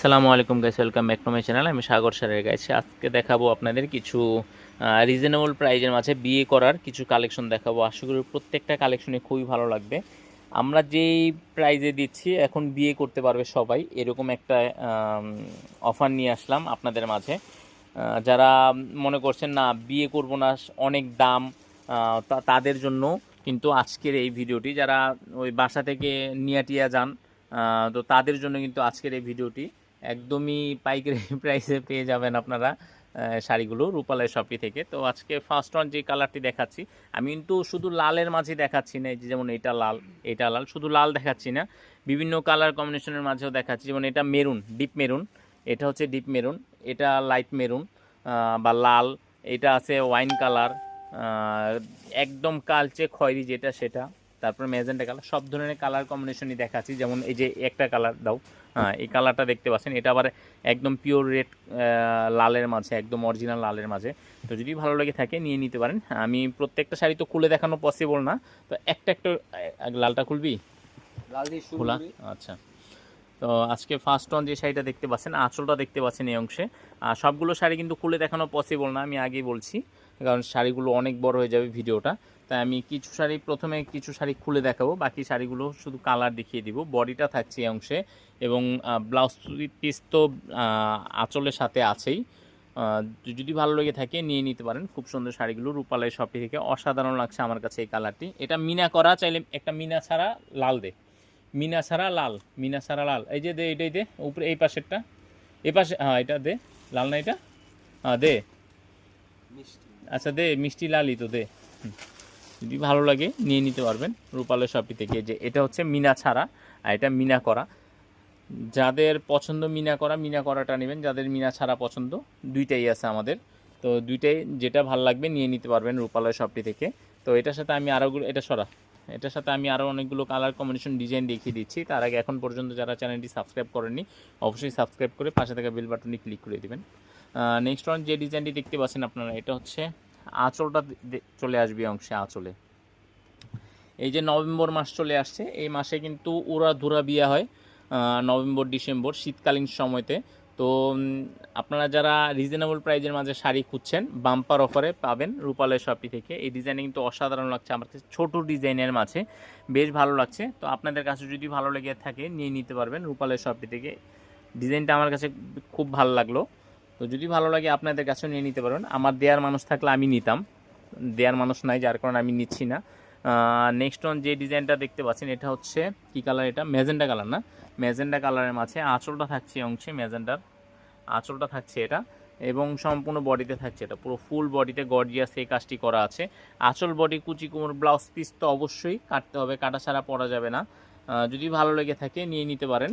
সালামু আলাইকুম guys welcome back to my channel আমি সাগর স্যারের গাইছে আজকে দেখাবো আপনাদের কিছু রিজনেবল প্রাইজের মাঝে বিয়ে করার কিছু কালেকশন দেখাবো। আশা করি প্রত্যেকটা কালেকশনে খুবই ভালো লাগবে। আমরা যেই প্রাইজে দিচ্ছি, এখন বিয়ে করতে পারবে সবাই। এরকম একটা অফার নিয়ে আসলাম আপনাদের মাঝে। যারা মনে করছেন, না, বিয়ে করব না, অনেক দাম। তাদের জন্য কিন্তু আজকের এই ভিডিওটি, যারা ওই বাসা থেকে নিয়াটিয়া যান তো তাদের জন্য কিন্তু আজকের এই ভিডিওটি। একদমই পাইকারি প্রাইসে পেয়ে যাবেন আপনারা শাড়িগুলো রূপালয় শপি থেকে। তো আজকে ফার্স্ট অন যে কালারটি দেখাচ্ছি, আমি কিন্তু শুধু লালের মাঝে দেখাচ্ছি না যে যেমন এটা লাল এটা লাল, শুধু লাল দেখাচ্ছি না, বিভিন্ন কালার কম্বিনেশনের মাঝেও দেখাচ্ছি। যেমন এটা মেরুন ডিপ মেরুন এটা হচ্ছে ডিপ মেরুন এটা লাইট মেরুন বা লাল, এটা আছে ওয়াইন কালার একদম কালচে খয়েরি যেটা সেটা, তারপর ম্যাজেন্টা কালার সব ধরনের কালার কম্বিনেশনই দেখাচ্ছি। যেমন এই যে একটা কালার দাও হ্যাঁ এই কালারটা দেখতে পাচ্ছেন। এটা আবার একদম পিওর রেড লালের মাঝে একদম অরিজিনাল লালের মাঝে। তো যদি ভালো লাগে থাকে নিয়ে নিতে পারেন। আমি প্রত্যেকটা শাড়ি তো খুলে দেখানো পসিবল না। তো একটা একটা লালটা খুলবি? লাল দিয়ে শুরু খোলা। আচ্ছা। তো আজকে ফার্স্ট অন যে শাড়িটা দেখতে পাচ্ছেন, আঁচলটা দেখতে পাচ্ছেন এই অংশে। আর সবগুলো শাড়ি কিন্তু খুলে দেখানো পসিবল না, আমি আগেই বলছি, কারণ শাড়িগুলো অনেক বড় হয়ে যাবে ভিডিওটা। তাই আমি কিছু শাড়ি, প্রথমে কিছু শাড়ি খুলে দেখাবো, বাকি শাড়িগুলো শুধু কালার দেখিয়ে দিব। বডিটা থাকছে এই অংশে, এবং ব্লাউজ পিস তো আঁচলের সাথে আছেই। যদি ভালো লেগে থাকে নিয়ে নিতে পারেন। খুব সুন্দর শাড়িগুলো রূপালয় শপটি থেকে। অসাধারণ লাগছে আমার কাছে এই কালারটি এটা মিনা করা, চাইলে একটা মিনা ছাড়া লাল দে। মিনা ছাড়া লাল মিনা ছাড়া লাল। এই যে দে এটাই দে উপরে এই পাশেরটা। এই পাশে হ্যাঁ এটা দে। লাল না এটা? হ্যাঁ দে। আচ্ছা দে মিষ্টি লালই তো দে। যদি ভালো লাগে নিয়ে নিতে পারবেন রূপালয় শপি থেকে। যে এটা হচ্ছে মিনা ছাড়া আর এটা মিনা করা। যাদের পছন্দ মিনা করা মিনা করাটা নেবেন। যাদের মিনা ছাড়া পছন্দ দুইটাই আছে আমাদের। তো দুইটাই যেটা ভালো লাগবে নিয়ে নিতে পারবেন রূপালয় শপটি থেকে। তো এটার সাথে আমি আরও এটা সরা। এটার সাথে আমি আরও অনেকগুলো কালার কম্বিনেশন ডিজাইন দেখিয়ে দিচ্ছি। তার আগে এখন পর্যন্ত যারা চ্যানেলটি সাবস্ক্রাইব করেননি, অবশ্যই সাবস্ক্রাইব করে পাশে থাকা বেল বাটনটি ক্লিক করে দেবেন। নেক্সট ওয়ান যে ডিজাইনটি দেখতে পাচ্ছেন আপনারা, এটা হচ্ছে আঁচলটা চলে আসবে অংশে আঁচলে। এই যে নভেম্বর মাস চলে আসছে, এই মাসে কিন্তু উড়া ধুরা বিয়া হয় নভেম্বর, ডিসেম্বর, শীতকালীন সময়তে। তো আপনারা যারা রিজনেবল প্রাইজের মাঝে শাড়ি খুঁজছেন বাম্পার অফারে পাবেন রূপালয় শপি থেকে। এই ডিজাইন কিন্তু অসাধারণ লাগছে আমার কাছে, ছোটো ডিজাইনের মাঝে। বেশ ভালো লাগছে। তো আপনাদের কাছে যদি ভালো লেগে থাকে, নিয়ে নিতে পারবেন রূপালয় শপি থেকে। ডিজাইনটা আমার কাছে খুব ভালো লাগল। তো যদি ভালো লাগে আপনাদের কাছেও নিয়ে নিতে পারবেন। আমার দেয়ার মানুষ থাকলে আমি নিতাম। দেয়ার মানুষ নাই, যার কারণে আমি নিচ্ছি না। নেক্সট অন যে ডিজাইনটা দেখতে পাচ্ছেন, এটা হচ্ছে কি কালার এটা? ম্যাজেন্ডা কালার না? ম্যাজেন্ডা কালারের মাঝে আঁচলটা থাকছে অংশে ম্যাজেন্ডার আঁচলটা থাকছে এটা এবং সম্পূর্ণ বডিতে থাকছে এটা। পুরো ফুল বডিতে গর্জিয়াস এই কাজটি করা আছে। আঁচল বডি কুচি, কোমর ব্লাউজ পিস তো অবশ্যই কাটতে হবে, কাটা ছাড়া পরা যাবে না। যদি ভালো লেগে থাকে, নিয়ে নিতে পারেন।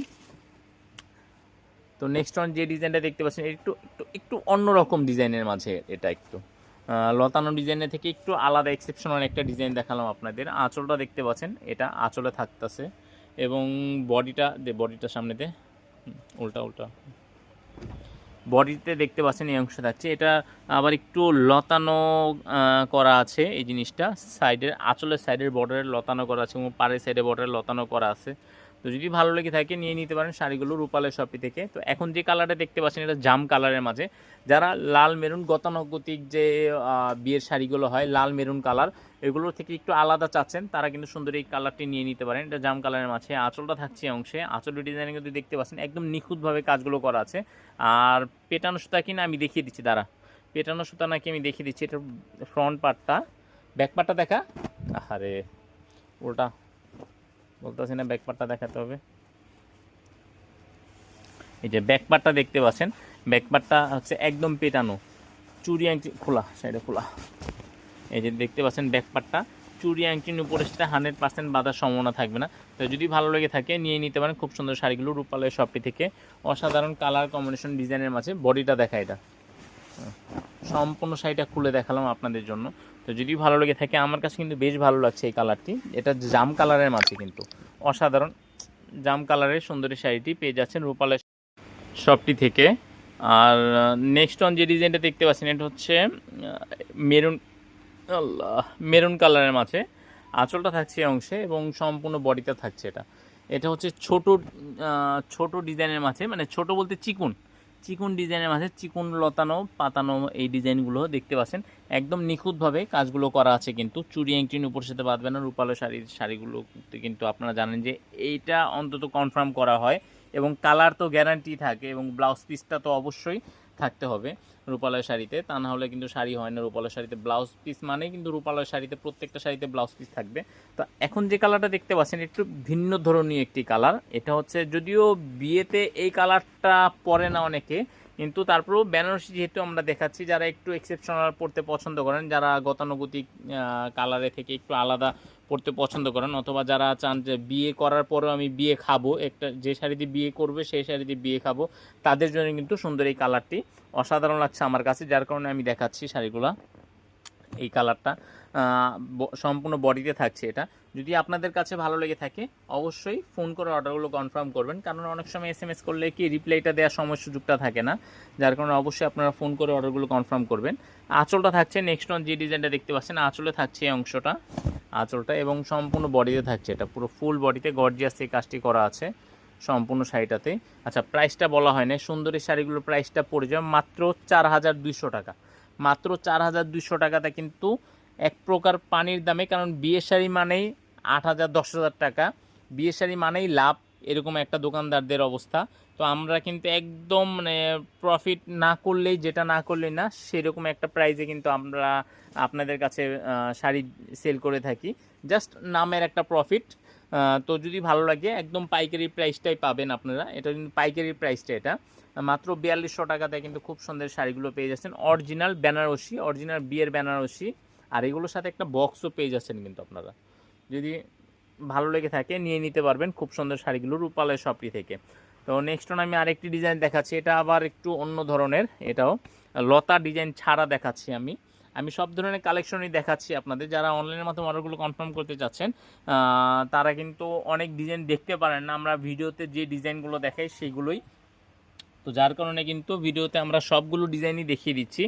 তো নেক্সট অন যে ডিজাইনটা দেখতে পাচ্ছেন একটু একটু একটু অন্যরকম ডিজাইনের মাঝে এটা একটু। লতানো ডিজাইনের থেকে একটু আলাদা এক্সেপশনাল একটা ডিজাইন দেখালাম আপনাদের। আঁচলটা দেখতে পাচ্ছেন এটা আঁচলে থাকতেছে এবং বডিটা দে বডিটা সামনেতে হুম, উল্টা উল্টা। বডিতে দেখতে পাচ্ছেন এই অংশ থাকছে। এটা আবার একটু লতানো করা আছে এই জিনিসটা। সাইডের আঁচলের সাইডের বর্ডারে লতানো করা আছে এবং পাড়ের সাইডে বর্ডারে লতানো করা আছে। তো যদি ভালো লেগে থাকে, নিয়ে নিতে পারেন শাড়িগুলো রূপালের শপি থেকে। তো এখন যে কালারটা দেখতে পাচ্ছেন, এটা জাম কালারের মাঝে। যারা লাল মেরুন গতানুগতিক যে বিয়ের শাড়িগুলো হয়, লাল মেরুন কালার এগুলো থেকে একটু আলাদা চাচ্ছেন, তারা কিন্তু সুন্দর এই কালারটি নিয়ে নিতে পারেন। এটা জাম কালারের মাঝে। আঁচলটা থাকছে অংশে। আঁচলের ডিজাইন কিন্তু দেখতে পাচ্ছেন, একদম নিখুঁতভাবে কাজগুলো করা আছে। আর পেটানো সুতা কিনা আমি দেখিয়ে দিচ্ছি, দাঁড়া। পেটানো সুতা নাকি আমি দেখিয়ে দিচ্ছি এটা ফ্রন্ট পার্টটা ব্যাক পার্টটা দেখা। আরে উল্টা। বলতেছি না ব্যাক পার্টটা দেখাতে হবে। এই যে ব্যাক পার্টটা দেখতে পাচ্ছেন ব্যাক পার্টটা হচ্ছে একদম পেটানো, চুরি আংটি খোলা, সাইডে খোলা। এই যে দেখতে পাচ্ছেন ব্যাক পার্টটা চুরি আংটির উপরে সেটা হান্ড্রেড পার্সেন্ট বাধার সম্ভাবনা থাকবে না। তো যদি ভালো লেগে থাকে, নিয়ে নিতে পারেন, খুব সুন্দর শাড়িগুলো রূপালয় শপটি থেকে। অসাধারণ কালার কম্বিনেশন ডিজাইনের মাঝে বডিটা দেখা এটা। সম্পূর্ণ শাড়িটা খুলে দেখালাম আপনাদের জন্য। তো যদি ভালো লেগে থাকে, আমার কাছে কিন্তু বেশ ভালো লাগছে এই কালারটি এটা জাম কালারের মাঝে কিন্তু। অসাধারণ। জাম কালারের সুন্দরী শাড়িটি পেয়ে যাচ্ছেন রূপালের শপটি থেকে। আর নেক্সট অন যে ডিজাইনটা দেখতে পাচ্ছেন, এটা হচ্ছে মেরুন মেরুন কালারের মাঝে। আঁচলটা থাকছে অংশে এবং সম্পূর্ণ বডিটা থাকছে এটা। এটা হচ্ছে ছোট ছোট ডিজাইনের মাঝে মানে ছোট বলতে চিকুন। চিকুন ডিজাইনের মাঝে চিকুন লতানো, পাতানো এই ডিজাইনগুলো দেখতে পাচ্ছেন। একদম নিখুঁতভাবে কাজগুলো করা আছে কিন্তু। চুরি অ্যাংটিন উপর সাথে বাঁধবে না, রূপালো শাড়ির শাড়িগুলো কিন্তু আপনারা জানেন যে এইটা অন্তত কনফার্ম করা হয়। এবং কালার তো গ্যারান্টি থাকে এবং ব্লাউজ পিসটা তো অবশ্যই থাকতে হবে রূপালয় শাড়িতে, তা না হলে কিন্তু শাড়ি হয় না রূপালয় শাড়িতে ব্লাউজ পিস মানে কিন্তু রূপালয় শাড়িতে প্রত্যেকটা শাড়িতে ব্লাউজ পিস থাকবে। তো এখন যে কালারটা দেখতে পাচ্ছেন একটু ভিন্ন ধরনের একটি কালার এটা হচ্ছে যদিও বিয়েতে এই কালারটা পরে না অনেকে, কিন্তু তারপরেও বেনারসি যেহেতু আমরা দেখাচ্ছি, যারা একটু এক্সেপশনাল পড়তে পছন্দ করেন, যারা গতানুগতিক কালারে থেকে একটু আলাদা পড়তে পছন্দ করেন, অথবা যারা চান যে বিয়ে করার পরেও আমি বিয়ে খাব, একটা যে শাড়ি দিয়ে বিয়ে করবে সেই শাড়ি দিয়ে বিয়ে খাব, তাদের জন্য কিন্তু সুন্দর এই কালারটি। অসাধারণ লাগছে আমার কাছে, যার কারণে আমি দেখাচ্ছি শাড়িগুলো। এই কালারটা সম্পূর্ণ বডিতে থাকছে এটা। যদি আপনাদের কাছে ভালো লেগে থাকে, অবশ্যই ফোন করে অর্ডারগুলো কনফার্ম করবেন, কারণ অনেক সময় এস এম এস করলে কি রিপ্লাইটা দেওয়ার সময় সুযোগটা থাকে না, যার কারণে অবশ্যই আপনারা ফোন করে অর্ডারগুলো কনফার্ম করবেন। আঁচলটা থাকছে, নেক্সট অন যে ডিজাইনটা দেখতে পাচ্ছেন, আঁচলে থাকছে এই অংশটা। আঁচলটা এবং সম্পূর্ণ বডিতে থাকছে এটা। পুরো ফুল বডিতে গর্জিয়াস এই কাজটি করা আছে সম্পূর্ণ শাড়িটাতে। আচ্ছা প্রাইসটা বলা হয় না সুন্দরী শাড়িগুলোর প্রাইসটা পড়ে যাবে মাত্র চার হাজার দুইশো টাকা। মাত্র চার হাজার দুইশো টাকাতে কিন্তু এক প্রকার পানির দামে, কারণ বিয়ের শাড়ি মানেই আট হাজার দশ হাজার টাকা। বিয়ের শাড়ি মানেই লাভ এরকম একটা দোকানদারদের অবস্থা। তো আমরা কিন্তু একদম মানে প্রফিট না করলেই, যেটা না করলেই না, সেরকম একটা প্রাইজে কিন্তু আমরা আপনাদের কাছে শাড়ি সেল করে থাকি। জাস্ট নামের একটা প্রফিট তো যদি ভালো লাগে, একদম পাইকারি প্রাইসটাই পাবেন আপনারা। এটা কিন্তু পাইকারি প্রাইসটা এটা। মাত্র বিয়াল্লিশশো টাকাতে কিন্তু খুব সুন্দর শাড়িগুলো পেয়ে যাচ্ছেন। অরিজিনাল বেনারসি অরিজিনাল বিয়ের বেনারসি আর এগুলোর সাথে একটা বক্সও পেয়ে যাচ্ছেন কিন্তু আপনারা। যদি ভালো লেগে থাকে, নিয়ে নিতে পারবেন খুব সুন্দর শাড়িগুলো রূপালয় শপটি থেকে। তো নেক্সট আমি আরেকটি ডিজাইন দেখাচ্ছি, এটা আবার একটু অন্য ধরনের, এটাও লতা ডিজাইন ছাড়া দেখাচ্ছি আমি। আমি সব ধরনের কালেকশনই দেখাচ্ছি আপনাদের, যারা অনলাইনের মাধ্যমে অর্ডারগুলো কনফার্ম করতে চাচ্ছেন তারা কিন্তু অনেক ডিজাইন দেখতে পারেন না, আমরা ভিডিওতে যে ডিজাইনগুলো দেখাই সেগুলোই। তো যার কারণে কিন্তু ভিডিওতে আমরা সবগুলো ডিজাইনই দেখিয়ে দিচ্ছি।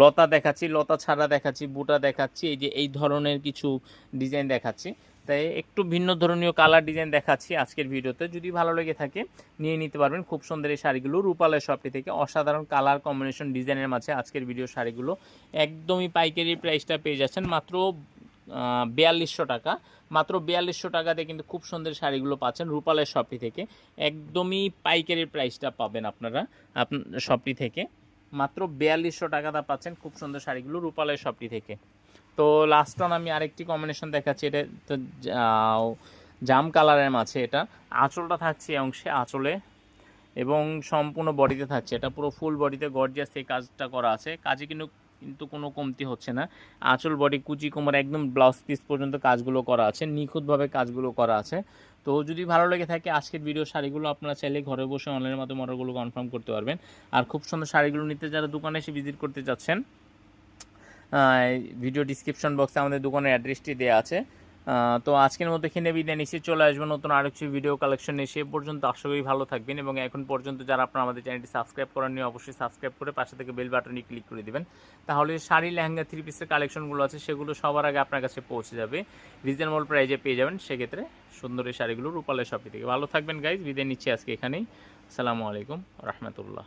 লতা দেখাচ্ছি, লতা ছাড়া দেখাচ্ছি, বুটা দেখাচ্ছি, এই যে এই ধরনের কিছু ডিজাইন দেখাচ্ছি। তাই একটু ভিন্ন ধরনীয় কালার ডিজাইন দেখাচ্ছি আজকের ভিডিওতে। যদি ভালো লেগে থাকে, নিয়ে নিতে পারবেন খুব সুন্দর এই শাড়িগুলো। রূপালয় শপটি থেকে অসাধারণ কালার কম্বিনেশন ডিজাইনের মাঝে আজকের ভিডিও শাড়িগুলো একদমই পাইকারি প্রাইসটা পেয়ে যাচ্ছেন। মাত্র বিয়াল্লিশশো টাকা। মাত্র বিয়াল্লিশশো টাকাতে কিন্তু খুব সুন্দর শাড়িগুলো পাচ্ছেন রূপালয় শপটি থেকে। একদমই পাইকারি প্রাইসটা পাবেন আপনারা আপনার শপটি থেকে। মাত্র বিয়াল্লিশশো টাকাটা পাচ্ছেন খুব সুন্দর শাড়িগুলো রূপালয় শপটি থেকে। তো লাস্ট অন আমি আরেকটি কম্বিনেশন দেখাচ্ছি, এটা তো জাম কালারের মাঝে এটা। আঁচলটা থাকছে অংশে, আঁচলে, এবং সম্পূর্ণ বডিতে থাকছে। এটা পুরো ফুল বডিতে গর্জিয়াস এই কাজটা করা আছে। কাজে কিন্তু কিন্তু কোনো কমতি হচ্ছে না। আঁচল বডি কুচি, কোমর, একদম ব্লাউজ পিস পর্যন্ত কাজগুলো করা আছে, নিখুঁতভাবে কাজগুলো করা আছে। তো যদি ভালো লেগে থাকে আজকের ভিডিও শাড়িগুলো আপনারা চাইলে ঘরে বসে অনলাইনের মাধ্যমে অর্ডারগুলো কনফার্ম করতে পারবেন। আর খুব সুন্দর শাড়িগুলো নিতে যারা দোকানে এসে ভিজিট করতে চাচ্ছেন ভিডিও ডিসক্রিপশন বক্সে আমাদের দোকানের অ্যাড্রেসটি দেওয়া আছে। তো আজকের মতো এখানে বিদায় নিচ্ছি। চলে আসবেন নতুন আরও কিছু ভিডিও কালেকশন নিয়ে। সে পর্যন্ত আশা করি ভালো থাকবেন এবং এখন পর্যন্ত যারা আপনারা আমাদের চ্যানেলটি সাবস্ক্রাইব করেননি, অবশ্যই সাবস্ক্রাইব করে পাশে থেকে বেল বাটনে ক্লিক করে দিবেন। তাহলে শাড়ি, লেহেঙ্গা থ্রি পিসের কালেকশনগুলো আছে, সেগুলো সবার আগে আপনার কাছে পৌঁছে যাবে। রিজনেবল প্রাইজে পেয়ে যাবেন। সেক্ষেত্রে সুন্দর এই শাড়িগুলো রূপালয় শপি থেকে ভালো থাকবেন গাইজ বিদায় নিচ্ছি আজকে এখানেই। আসসালামু আলাইকুম, রহমতুল্লাহ।